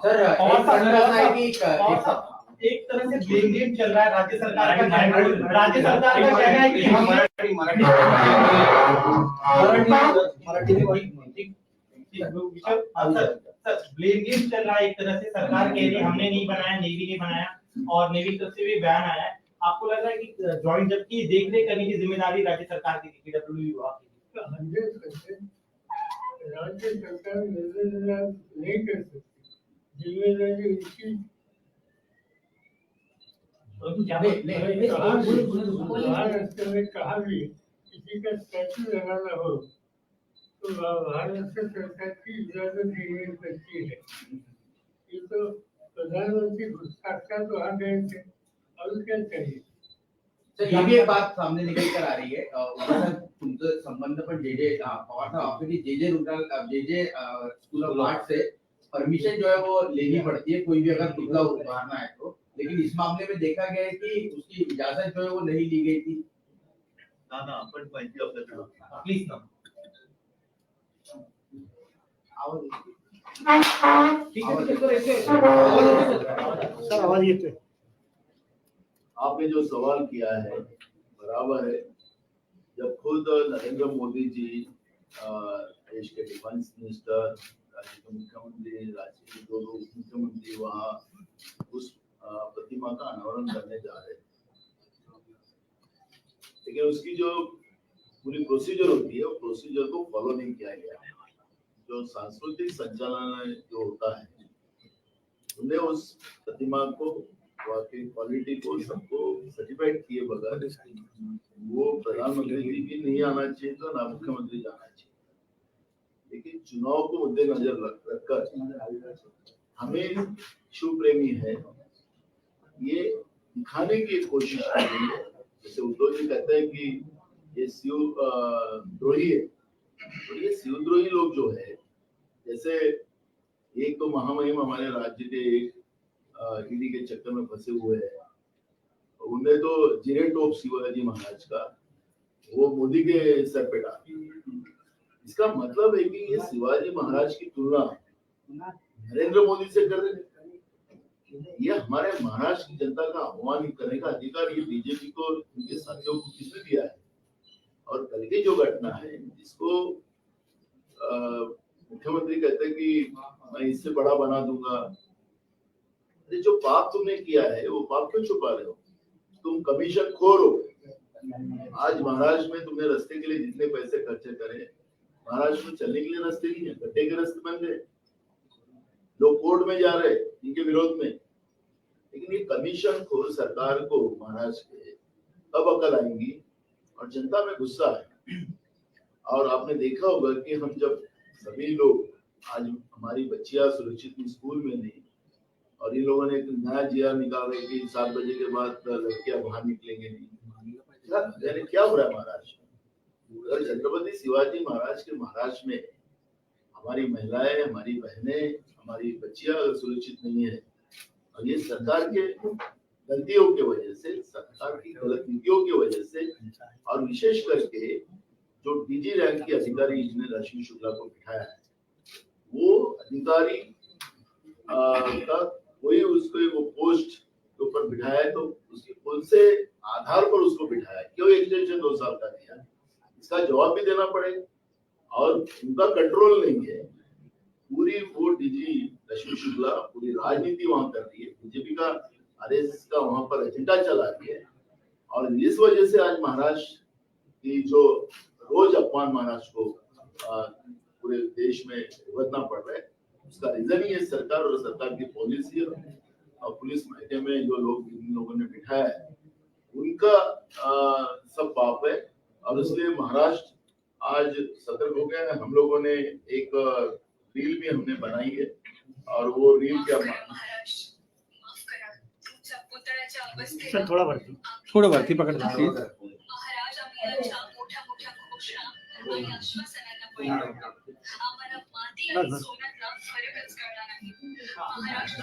sir और सब एक तरह से ब्लेम गेम चल रहा है राज्य सरकार का राज्य सरकार का कहना है कि हम मराठी मराठी ब्लेम गेम चल रहा है एक तरह से सरकार कह रही हमने नहीं बनाया नेवी ने बनाया और नेवी तरफ से भी बयान आया है आपको लग रहा है कि जॉइंट जबकि देख रेख करने की जिम्मेदारी राज्य सरकार की थी डब्ल्यू राज्य सरकार निर्णय नहीं कर सकती ने कहा भी किसी का स्टैचू लगाना हो तो भारत से सरकार की इजाजत नहीं मिल सकती है ये तो प्रधानमंत्री साक्षात वहाँ गए थे और क्या चाहिए ही भी एक बात सामने निकल कर आ रही आहे तुमचं संबंध पण जे जे पवार साहेब office J J रुग्णाल J J School of Arts आहे परमिशन जो है वो लेनी पड़ती है कोई भी अगर पुतला उतारना है तो लेकिन इस मामले में देखा गया है कि उसकी इजाजत जो है वो नहीं ली गई थी आपने जो सवाल किया है बराबर है जब खुद नरेंद्र मोदी जी देश के डिफेंस मिनिस्टर राज्य मुख्यमंत्री राज्य के दो मुख्यमंत्री वहाँ उस प्रतिमा का अनावरण करने जा रहे लेकिन उसकी जो पूरी प्रोसीजर होती है प्रोसीजर को फॉलो नहीं किया गया जो सांस्कृतिक संचालन जो होता है उन्हें उस प्रतिमा को क्वालिटी को सबको सर्टिफाइड किए बगैर वो प्रधानमंत्री भी नहीं आना चाहिए तो ना मुख्यमंत्री जाना चाहिए लेकिन चुनाव को मद्दे नजर रखकर हमें शिव प्रेमी है ये दिखाने की कोशिश कर रही है जैसे उद्धव जी कहते हैं कि ये शिव द्रोही है तो ये शिवद्रोही लोग जो है जैसे एक तो महामहिम हमारे राज्य के एक ईडी के चक्कर में फंसे हुए हैं उन्हें तो जिरे टोप शिवाजी महाराज का वो मोदी के सर पे डाल इसका मतलब है कि ये शिवाजी महाराज की तुलना नरेंद्र मोदी से कर रहे ये हमारे महाराष्ट्र की जनता का आह्वान करने का अधिकार ये बीजेपी को उनके साथियों को किसने दिया है और कल की जो घटना है जिसको मुख्यमंत्री कहते हैं कि मैं इससे बड़ा बना दूंगा अरे जो पाप तुमने किया है वो पाप क्यों छुपा रहे हो तुम कमीशन खोर हो आज महाराष्ट्र में तुमने रस्ते के लिए जितने पैसे खर्चे करे महाराज को चलने के लिए रास्ते नहीं है गड्ढे के रास्ते बन गए लोग कोर्ट में जा रहे इनके विरोध में लेकिन ये कमीशन को सरकार को महाराज के अब अकल आएंगी और जनता में गुस्सा है और आपने देखा होगा कि हम जब सभी लोग आज हमारी बच्चिया सुरक्षित स्कूल में नहीं और इन लोगों ने एक नया जिया निकाल रहे कि सात बजे के बाद लड़कियां बाहर निकलेंगे नहीं क्या हो रहा है महाराष्ट्र उधर छत्रपति शिवाजी महाराज के महाराज में हमारी महिलाएं हमारी बहनें हमारी बच्चिया अगर सुरक्षित नहीं है और ये सरकार के गलतियों के वजह से सरकार की गलत नीतियों की वजह से और विशेष करके जो डीजी रैंक के अधिकारी जिन्हें रश्मि शुक्ला को बिठाया है वो अधिकारी का कोई उसको वो पोस्ट के ऊपर बिठाया है तो उसके उसकी से आधार पर उसको बिठाया क्यों एक्सटेंशन दो साल का दिया इसका जवाब भी देना पड़ेगा और उनका कंट्रोल नहीं है पूरी वो डीजी लक्ष्मी शुक्ला पूरी राजनीति वहां कर रही है बीजेपी का आरएसएस का वहां पर एजेंडा चला रही है और इस वजह से आज महाराष्ट्र की जो रोज अपमान महाराष्ट्र को पूरे देश में भुगतना पड़ रहा है उसका रीजन ही है सरकार और सरकार की पॉलिसी और पुलिस महकमे में जो लोग जिन लोगों ने बिठाया है उनका आ, सब पाप है और इसलिए महाराष्ट्र आज सतर्क हो गया है हम लोगों ने एक रील भी हमने बनाई है और वो रील क्या सर थोड़ा वरती थोड़ा वरती पकड़ सकती महाराष्ट्र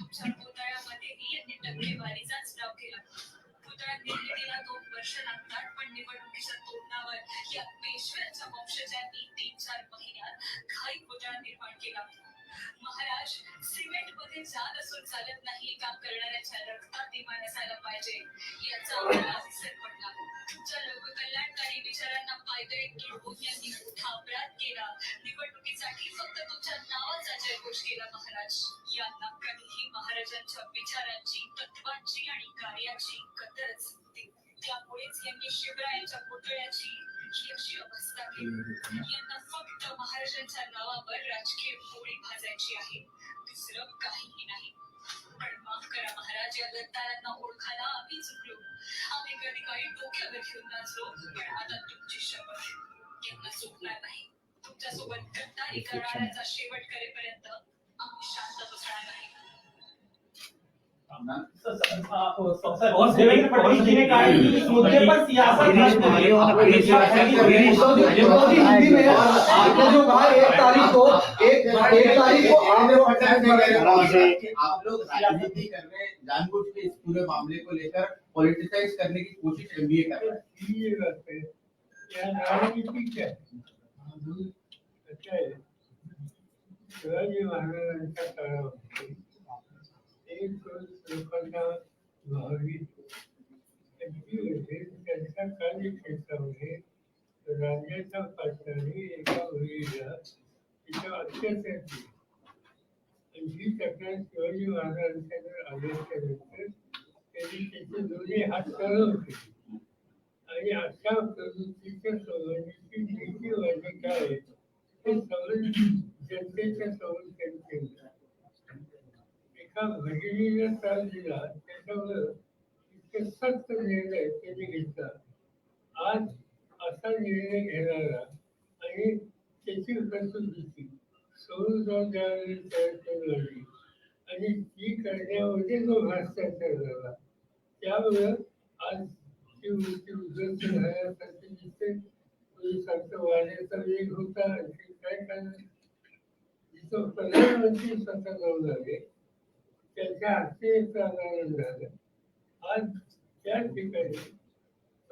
तुमच्या पुतळ्यामध्येही यांनी टक्केवारीचाच डाव केला पुतळा निर्मितीला दोन वर्ष लागतात पण निवडणुकीच्या तोंडावर या पेशव्यांच्या वंशजांनी तीन चार महिन्यात घाई पुतळा निर्माण केला महाराज सिमेंट मध्ये जात असून चालत नाही काम करणाऱ्याच्या रक्तात दिमान पाहिजे याचा विसर पडला तुमच्या लोककल्याणकारी विचारांना पायदळी तुडवून यांनी मोठा अपराध केला निवडणुकीसाठी फक्त तुमच्या नावाचा जयघोष केला महाराज यांना कधीही महाराजांच्या विचारांची तत्वांची आणि कार्याची कदरच होती त्यामुळेच यांनी शिवरायांच्या पुतळ्याची ही अशी अवस्था केली यांना तर महाराष्ट्राच्या नावावर राजकीय होळी भाजायची आहे दुसरं काहीही नाही पण माफ करा महाराज या दत्तारांना ओळखायला आम्ही चुकलो आम्ही कधी काही डोक्यावर घेऊन नाचलो पण आता तुमची शपथ यांना चुकणार नाही तुमच्यासोबत गद्दारी करणाऱ्याचा शेवट करेपर्यंत आम्ही शांत बसणार नाही मुद्दे पर सियासत आपने तो जो कहा एक तारीख को एक एक तारीख को आने आप लोग राजनीति कर रहे हैं जानबूझ के इस पूरे मामले को लेकर पॉलिटिसाइज करने की कोशिश एमबीए कर रहा है शिवाजी महाराज का तलाव एक लोकांना रांगेचा पाटणारी एका होळीला तिच्या अक्षत ही तक्रार शिवाजी महाराजांच्याकडे आल्याच्यानंतर त्यांनी त्याचे दोन्ही हात चालवले आणि अशा प्रवृत्तीच्या संबंधीची काय जनतेच्या समोर त्यांनी एका भगिनीला चाल दिला त्याच्यावर इतके सत्य निर्णय त्यांनी घेतला आज असा निर्णय घेणारा आणि त्याची कसोटी सोडून जाण्याची प्रयत्न लागली आणि ती करण्यामध्ये तो भ्रष्टाचार झाला त्यामुळे आज ती वृत्ती उद्धस्त झाल्यासारखी दिसते पोलिसांचा वाहण्याचा वेग होता आणखी काय कारण जिथं प्रधानमंत्री स्वतः जाऊ लागले त्याच्या हाती एक झालं आज त्या ठिकाणी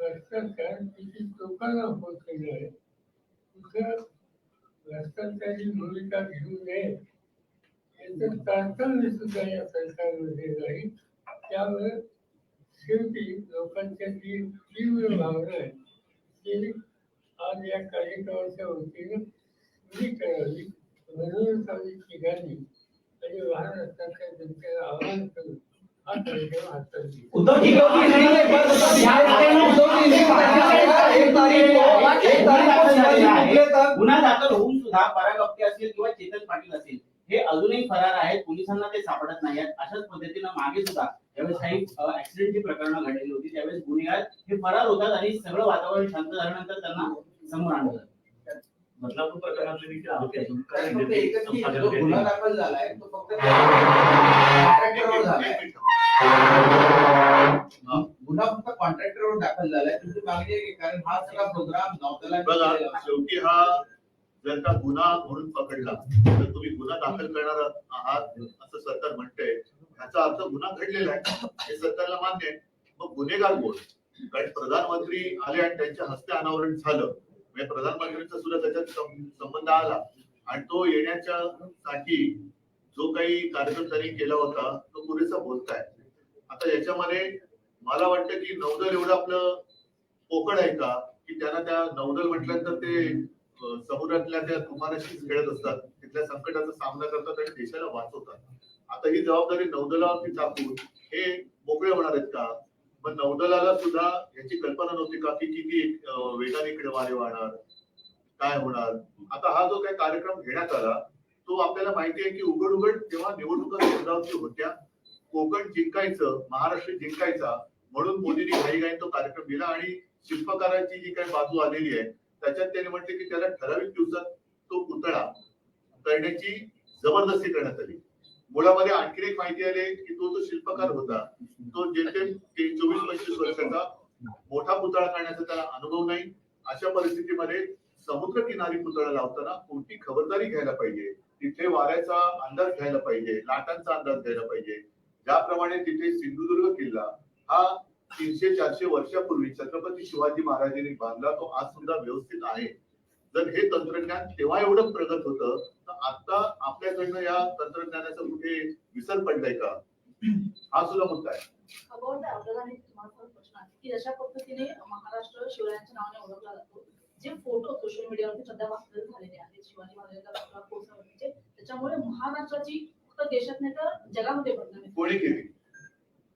भ्रष्टाचार किती टोकाला होत आहे तिथं भ्रष्टाचारी भूमिका घेऊ नये याचं तारतम्य सुद्धा या सरकारमध्ये नाही त्यामुळे शेवटी लोकांच्या जी तीव्र भावना आहे ती आज या कार्यक्रमाच्या वतीने पूरी करावी म्हणूनच आम्ही ठिकाणी आणि वाहन असताना जनतेला आवाहन करू उद्धव जी क्योंकि नहीं है ध्यान उद्धव जी एक तारीख को एक तारीख को शिवाजी गुन्हा दाखल होऊन सुद्धा पराग असेल किंवा चेतन पाटील असेल हे अजूनही फरार आहेत पोलिसांना ते सापडत नाही अशाच पद्धतीनं मागे सुद्धा ज्यावेळेस काही ऍक्सिडेंटची प्रकरणं घडलेली होती त्यावेळेस गुन्हेगार हे फरार होतात आणि सगळं वातावरण शांत झाल्यानंतर त्यांना समोर आणलं जातं मधला पण प्रकार आरोपी अजून काय की गुन्हा दाखल झालाय तो फक्त कॉन्ट्रॅक्टरवर झालाय गुन्हा फक्त कॉन्ट्रॅक्टरवर दाखल झालाय तुमची मागणी आहे की कारण हा सगळा प्रोग्राम बघा नौदला शेवटी हा जर का गुन्हा म्हणून पकडला तर तुम्ही गुन्हा दाखल करणार आहात असं सरकार म्हणतंय ह्याचा अर्थ गुन्हा घडलेला आहे हे सरकारला मान्य आहे मग गुन्हेगार कोण कारण प्रधानमंत्री आले आणि त्यांच्या हस्ते अनावरण झालं म्हणजे प्रधानमंत्र्यांचा सुद्धा त्याच्यात संबंध आला आणि तो येण्याच्या साठी जो काही कार्यक्रम केला होता तो पुरेसा बोलत आहे आता याच्यामध्ये मला वाटतं की नौदल एवढं आपलं पोकड आहे का की त्यांना त्या नौदल म्हटल्यानंतर ते समुद्रातल्या त्या तुफानाशीच खेळत असतात तिथल्या संकटाचा सामना करतात आणि देशाला वाचवतात आता ही जबाबदारी नौदलावरती टाकून हे मोकळे होणार आहेत का पण नौदलाला सुद्धा याची कल्पना नव्हती का की किती वेगाने इकडे वारे वाहणार काय होणार आता हा जो काही कार्यक्रम घेण्यात आला तो आपल्याला माहिती आहे की उघड उघड तेव्हा निवडणुका तोंडावरती होत्या कोकण जिंकायचं महाराष्ट्र जिंकायचा म्हणून मोदींनी घाई तो कार्यक्रम दिला आणि शिल्पकारांची जी काही बाजू आलेली आहे त्याच्यात त्याने म्हटले की त्याला ठराविक दिवसात तो पुतळा करण्याची जबरदस्ती करण्यात आली मुलामध्ये आणखी एक माहिती आली की तो तो शिल्पकार होता तो जे चोवीस पंचवीस वर्षाचा मोठा पुतळा काढण्याचा त्याला अनुभव नाही अशा परिस्थितीमध्ये समुद्र किनारी पुतळा लावताना कोणती खबरदारी घ्यायला पाहिजे तिथे वाऱ्याचा अंदाज घ्यायला पाहिजे लाटांचा अंदाज घ्यायला पाहिजे ज्याप्रमाणे तिथे सिंधुदुर्ग किल्ला हा तीनशे चारशे वर्षापूर्वी छत्रपती शिवाजी महाराजांनी बांधला तो आज सुद्धा व्यवस्थित आहे जर हे तंत्रज्ञान तेव्हा एवढं प्रगत होतं तर आता आपल्याकडनं या तंत्रज्ञानाचा कुठे विसर पडलाय का हा सुद्धा मुद्दा आहे की जशा पद्धतीने महाराष्ट्र शिवरायांच्या नावाने ओळखला जातो जे फोटो सोशल मीडियावरती सध्या वाचले झालेले आहेत शिवाजी महाराजांचा म्हणजे, त्याच्यामुळे महाराष्ट्राची फक्त देशात नाही तर जगामध्ये बदनामी कोणी केली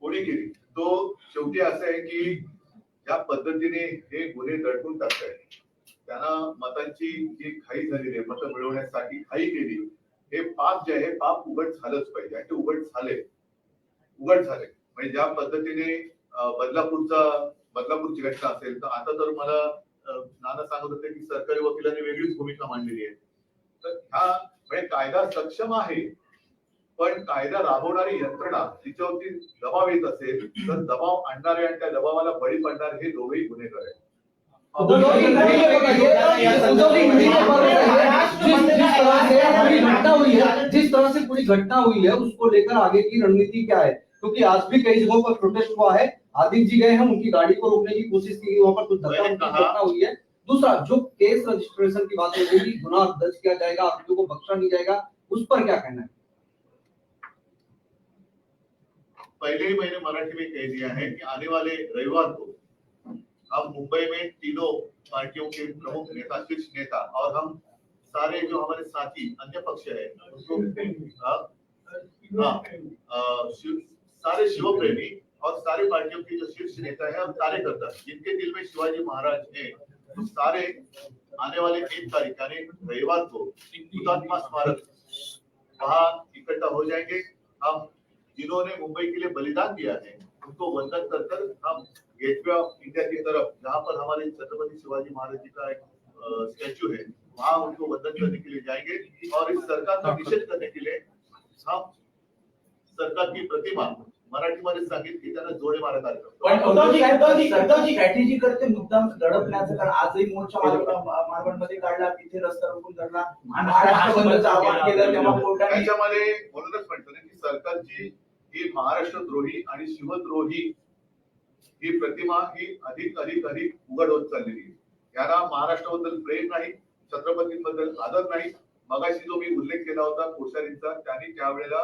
कोणी केली तो शेवटी असं आहे की ज्या पद्धतीने हे गुन्हे दडपून टाकतायत त्यांना मतांची जी खाई झालेली आहे मतं मिळवण्यासाठी खाई केली हे पाप जे आहे पाप उघड झालंच पाहिजे आणि ते उघड झाले उघड झाले म्हणजे ज्या पद्धतीने बदलापूरचा बदलापूरची घटना असेल तर आता तर मला नाना सांगत होते की सरकारी वकिलांनी वेगळीच भूमिका मांडलेली आहे तर ह्या म्हणजे कायदा सक्षम आहे पण कायदा राबवणारी यंत्रणा तिच्यावरती दबाव येत असेल तर दबाव आणणारे आणि त्या दबावाला बळी पडणारे हे दोघेही गुन्हेगार आहेत से पूरी घटना हुई है उसको लेकर आगे की रणनीति क्या है क्योंकि तो आज भी कई जगहों पर प्रोटेस्ट हुआ है आदित्य जी गए हैं उनकी गाड़ी को रोकने की कोशिश की गई वहां पर कुछ घटना हुई है दूसरा जो केस रजिस्ट्रेशन की बात हो रही गुना दर्ज किया जाएगा आरोपियों को बख्शा नहीं जाएगा उस पर क्या कहना है पहले ही मैंने मराठी में कह दिया है कि आने वाले रविवार को हम मुंबई में तीनों पार्टियों के प्रमुख नेता शीर्ष नेता और हम सारे जो हमारे साथी अन्य पक्ष है उनको हाँ, हाँ, सारे शिव प्रेमी और सारी पार्टियों के जो शीर्ष नेता है और कार्यकर्ता जिनके दिल में शिवाजी महाराज है तो सारे आने वाले एक तारीख यानी रविवार को हुतात्मा स्मारक वहाँ इकट्ठा हो जाएंगे हम जिन्होंने मुंबई के लिए बलिदान दिया है उनको वंदन कर कर हम गेटवे ऑफ इंडिया की तरफ जहाँ पर हमारे छत्रपति शिवाजी महाराज जी का एक स्टैचू है वहां उनको वतन करने के लिए जाएंगे और इस सरकार का निषेध करने के लिए हम सरकार की प्रतिमा मराठी मध्ये सांगित की त्यांना जोडे मारत आले पण उद्धवजी उद्धवजी उद्धवजी स्ट्रॅटेजी करते मुद्दाम दडपण्याचं कारण आजही मोर्चा मध्ये काढला तिथे रस्ता रोखून धरला महाराष्ट्र बंदचं आवाहन केलं तेव्हा कोर्टाने त्याच्यामध्ये म्हणूनच म्हणतो की सरकारची ही महाराष्ट्र द्रोही आणि शिवद्रोही ही प्रतिमा ही अधिक अधिक अधिक उघड होत चाललेली आहे याला महाराष्ट्राबद्दल प्रेम नाही छत्रपतींबद्दल आदर नाही मगाशी जो मी उल्लेख केला होता कोश्यारींचा त्यांनी त्यावेळेला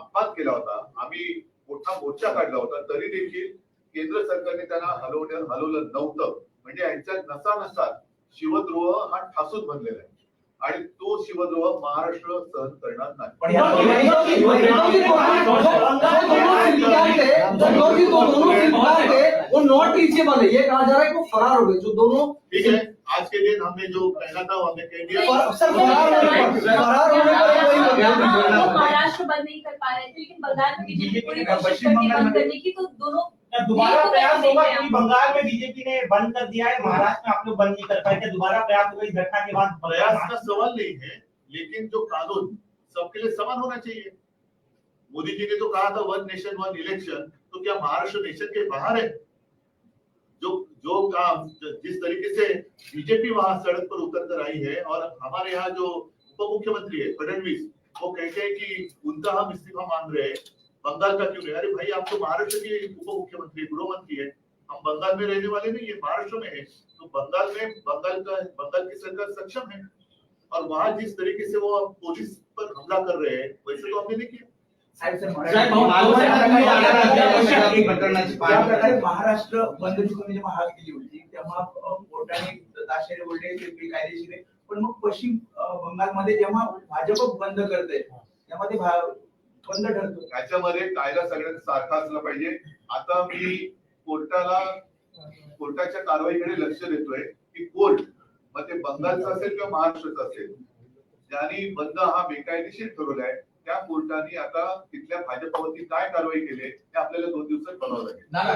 अपमान केला होता आम्ही मोठा मोर्चा काढला होता तरी देखील केंद्र सरकारने त्यांना हलवण्यात हलवलं नव्हतं म्हणजे यांच्या नसा नसा शिवद्रोह हा ठासून बनलेला आहे आणि तो शिवद्रोह महाराष्ट्र सहन करणार नाही नॉट रीचेबल आहे फरार हो जो दोनों ठीक आहे आज के दिन हमने जो कहना था वो हमने कह दिया होने होने पर पर कोई बयान नहीं रहा महाराष्ट्र बंद नहीं कर पा रहे थे लेकिन बंगाल में बीजेपी पूरी कोशिश बंद करने की तो दोनों दोबारा प्रयास होगा क्योंकि बंगाल में बीजेपी ने बंद कर दिया है महाराष्ट्र में आप लोग बंद नहीं कर पाए थे दोबारा प्रयास होगा इस घटना के बाद प्रयास का सवाल नहीं है लेकिन जो कानून सबके लिए समान होना चाहिए मोदी जी ने तो कहा था वन नेशन वन इलेक्शन तो क्या महाराष्ट्र नेशन के बाहर है जो जो काम जिस तरीके से बीजेपी वहां सड़क पर उतर कर आई है और हमारे यहाँ जो उप मुख्यमंत्री है फडनवीस वो कहते हैं कि उनका हम इस्तीफा मांग रहे हैं बंगाल का क्यों अरे भाई आप तो महाराष्ट्र के उप मुख्यमंत्री गृह मंत्री है हम बंगाल में रहने वाले नहीं ये महाराष्ट्र में है तो बंगाल में बंगाल का बंगाल की सरकार सक्षम है और वहां जिस तरीके से वो पुलिस पर हमला कर रहे हैं वैसे तो हमने नहीं किया महाराष्ट्र बंद म्हणजे महाग केली होती तेव्हा कोर्टाने ताशेरे बोलले ते कायदेशीर पण मग पश्चिम बंगालमध्ये जेव्हा भाजप बंद करते तेव्हा ते बंद ठरतो त्याच्यामध्ये कायदा सगळ्यात सारखा असला पाहिजे आता मी कोर्टाला कोर्टाच्या कारवाईकडे लक्ष देतोय की कोर्ट मग ते बंगालचा असेल किंवा महाराष्ट्राचा असेल ज्यांनी बंद हा बेकायदेशीर ठरवलाय त्या कोर्टाने आता तिथल्या भाजपवरती काय कारवाई केली ते आपल्याला दोन दिवसात बनवावं लागेल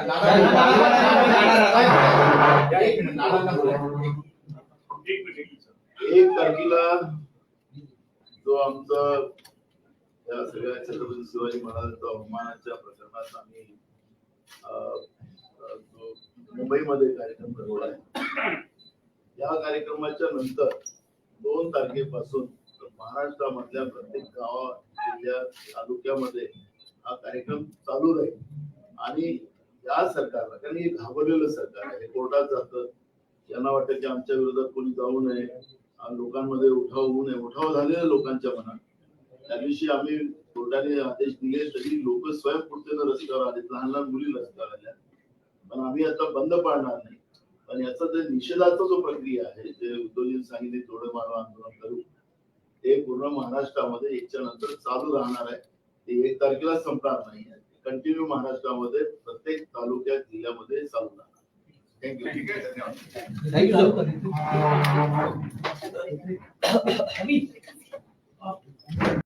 एक तारखेला जो आमचा या सगळ्या छत्रपती शिवाजी महाराजांचा अवमानाच्या प्रकरणात आम्ही मुंबईमध्ये कार्यक्रम घडवला आहे या कार्यक्रमाच्या नंतर दोन तारखेपासून महाराष्ट्रामधल्या प्रत्येक गावात जिल्ह्यात तालुक्यामध्ये हा कार्यक्रम चालू राहील आणि या सरकारला कारण हे घाबरलेलं सरकार आहे कोर्टात जातं त्यांना वाटतं की आमच्या विरोधात कोणी जाऊ नये लोकांमध्ये उठाव होऊ नये उठाव झालेला लोकांच्या मनात त्या दिवशी आम्ही कोर्टाने आदेश दिले तरी लोक स्वयंपूर्तीनं रस्त्यावर आले लहान लहान मुली रस्त्यावर आल्या पण आम्ही आता बंद पाडणार नाही पण याचा जे निषेधाचा जो प्रक्रिया आहे जे उद्धवजींनी सांगितले तोडे मारो आंदोलन करू ते पूर्ण महाराष्ट्र मध्य चालू राहणार एक तारखेला संपना नहीं है कंटिन्यू मध्य प्रत्येक तालुक जिल्ह्यामध्ये चालू राहणार